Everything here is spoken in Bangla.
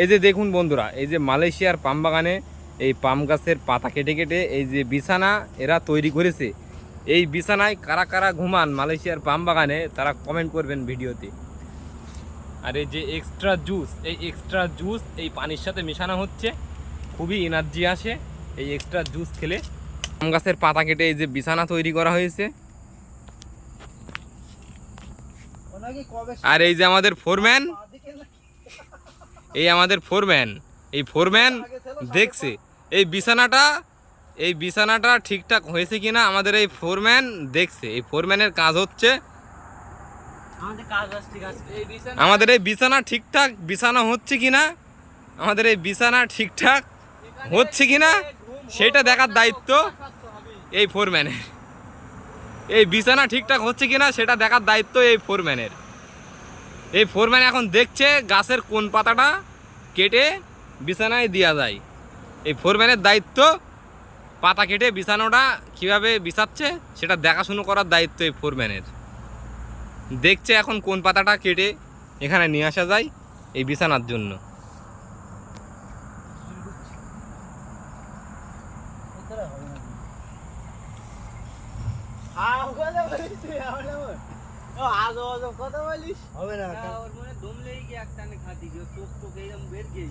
এই যে দেখুন বন্ধুরা এই যে মালয়েশিয়ার পাম বাগানে এই পাম গাছের পাতা কেটে কেটে এই যে বিছানা এরা তৈরি করেছে। এই বিছানায় কারা কারা ঘুমান মালয়েশিয়ার পাম বাগানে তারা কমেন্ট করবেন ভিডিওতে। আর এই যে এক্সট্রা জুস এই এক্সট্রা জুস এই পানির সাথে মেশানো হচ্ছে। খুবই এনার্জি আসে এই এক্সট্রা জুস খেলে। পাম গাছের পাতা কেটে এই যে বিছানা তৈরি করা হয়েছে। আর এই যে আমাদের ফোরম্যান এই আমাদের ফোরম্যান এই ফোরম্যান দেখছে এই বিছানাটা এই বিছানাটা ঠিকঠাক হয়েছে কিনা আমাদের এই ফোরম্যান দেখছে। এই ফোরম্যানের কাজ হচ্ছে আমাদের এই বিছানা ঠিকঠাক বিছানা হচ্ছে কিনা আমাদের এই বিছানা ঠিকঠাক হচ্ছে কিনা সেটা দেখার দায়িত্ব এই ফোরম্যানের এই বিছানা ঠিকঠাক হচ্ছে কিনা সেটা দেখার দায়িত্ব এই ফোরম্যানের এই ফোরম্যান এখন দেখছে গাছের কোন পাতাটা কেটে বিছানায় দেওয়া যায়। এই ফোরম্যানের দায়িত্ব পাতা কেটে বিছানোটা কীভাবে বিছাচ্ছে সেটা দেখাশুনো করার দায়িত্ব এই ফোরম্যানের দেখছে এখন কোন পাতাটা কেটে এখানে নিয়ে আসা যায় এই বিছানার জন্য। આજો આજો કોતો વાલી હવે ના મને દમ લઈ ગયા ખાતી ગયો ટોક ટોક એકદમ બેર ગઈ